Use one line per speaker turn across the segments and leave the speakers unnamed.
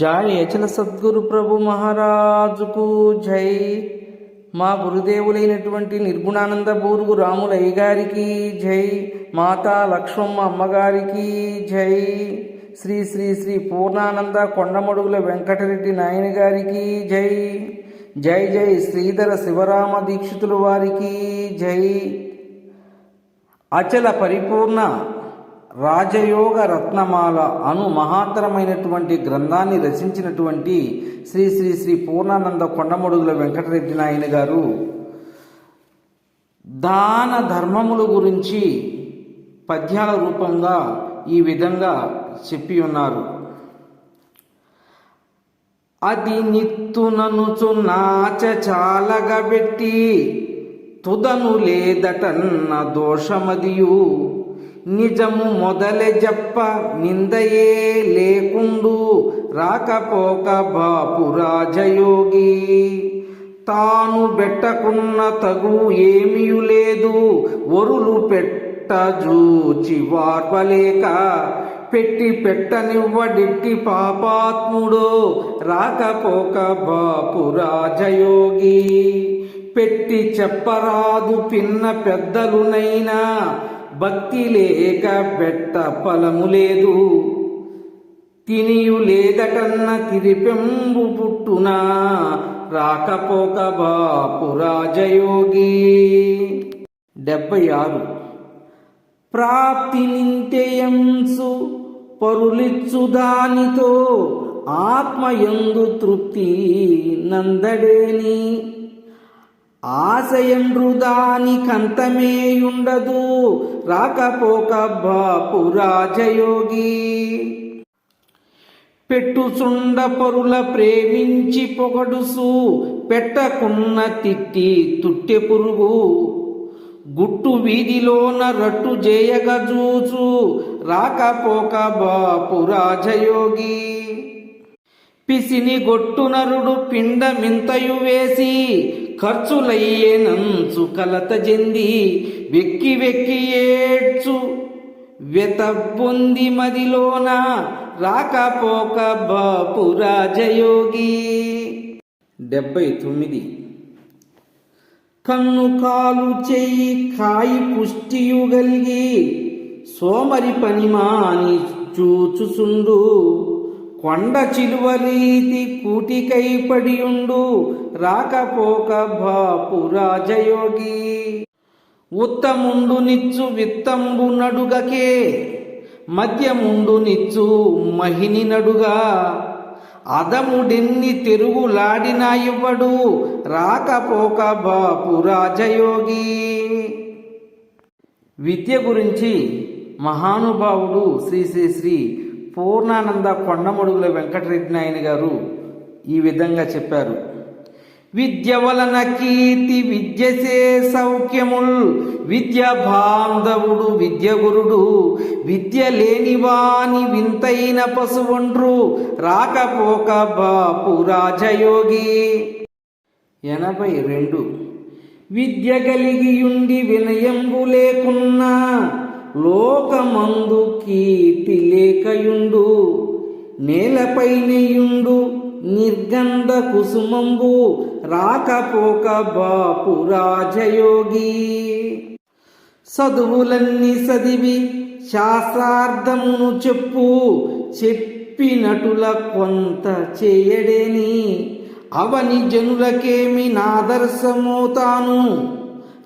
జై అచల సద్గురు ప్రభు మహారాజుకు జై. మా గురుదేవులైనటువంటి నిర్గుణానంద బూరుగు రాములయ్య గారికి జై. మాతా లక్ష్మమ్మ అమ్మగారికి జై. శ్రీ శ్రీ శ్రీ పూర్ణానంద కొండమడుగుల వెంకటరెడ్డి నాయన గారికి జై. జై జై శ్రీధర శివరామ దీక్షితుల వారికి జై. అచల పరిపూర్ణ రాజయోగ రత్నమాల అను మహాత్తరమైనటువంటి గ్రంథాన్ని రచించినటువంటి శ్రీ శ్రీ శ్రీ పూర్ణానంద కొండమడుగుల వెంకటరెడ్డి నాయన గారు. దాన ధర్మముల గురించి పద్యాల రూపంగా ఈ విధంగా చెప్పి ఉన్నారు. అది నిత్తుననుచు నాచ చాలగబెట్టి తుదను లేదటన్న దోషమదియు. నిజము మొదలె జప్ప నిందయే లేకుండు రాకపోక బాపు రాజయోగి. తాను బెట్టకున్న తగు ఏమీ లేదు ఒరులు పెట్ట వార్పలేక పెట్టి పెట్టనివ్వడిట్టి పాపాత్ముడో రాకపోక బాపు రాజయోగి. పెట్టి చెప్పరాదు పిన్న పెద్దలునైనా భక్తి లేక పెట్ట ఫలము లేదు. తినియు లేదటన్న తిరిపెంబు పుట్టునా రాకపోక బాపు రాజయోగి. డెబ్బై ఆరు ప్రాప్తి నింతెయంసు పరులిచ్చు దానితో ఆత్మయందు తృప్తి నందడేని. ఆశయండ్రు దానికంతమేయుండదు రాకపోక పెట్టుచుండ పరుల ప్రేమించి పొగడుసు పెట్టకున్న తిట్టి తుట్టె పురుగు గుట్టు వీధిలోన రట్టు జేయగజూచు రాకపోక బాపు రాజయోగి పిసిని గొట్టునరుడు పిండమింతయు వేసి ఖర్చులయ్యేనంచు కలత చెంది వెక్కి వెక్కి ఏడ్చు వెత మదిలోన రాకపోక బాపు రాజయోగి. డెబ్బై తొమ్మిది. కన్ను కాలు చెయ్యి కాయి పుష్టియు గలిగి సోమరి పని మాని చూచుచుండు. కొండ చిలువరీతి కూటికై పడియుండు రాకపోక బాపు రాజయోగి. ఉత్తముండు నిచ్చు విత్తంబు నడుగకే మద్యముండు నిచ్చు మహిని నడుగా. అదముడెన్ని తెరుగులాడినా ఇవ్వడు రాకపోక బాపు రాజయోగి. విద్య గురించి మహానుభావుడు శ్రీ శ్రీ శ్రీ పూర్ణానంద కొండమడుగుల వెంకటరెడ్డి నాయన గారు ఈ విధంగా చెప్పారు. విద్య వలన కీర్తి విద్యసే సౌఖ్యముల్. విద్య బాంధవుడు విద్య గురుడు. విద్య లేనివాని వింతైన పశువుండ్రు. రాకపోక బాపు రాజయోగి. ఎనభై రెండు. విద్య కలిగియుండి వినయంబు లేకున్నా లోకమందు కీర్తి నిలయుండు నేలపైనయుండు నిర్గంధ కుసుమంబు రాకపోక బాపు రాజయోగి చదువులన్నీ చదివి శాస్త్రార్థమును చెప్పు చెప్పినటుల కొంత చేయడేని. అవని జనులకేమి నాదర్శమో తాను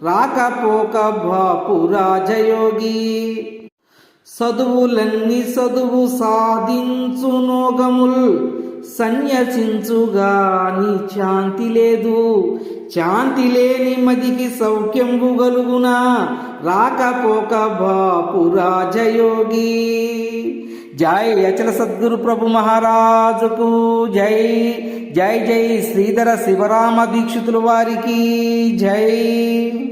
రాకపోక బాపు రాజయోగి చదువులన్నీ చదువు సాధించు నోగముల్. సన్యసించుగాని శాంతి లేదు. శాంతి లేని మదికి సౌఖ్యంబు గలుగునా. రాకపోక బాపు రాజయోగి. జై అచల సద్గురు ప్రభు మహారాజుకు. జై జై జై శ్రీధర శివరామ దీక్షితుల వారికి. జై.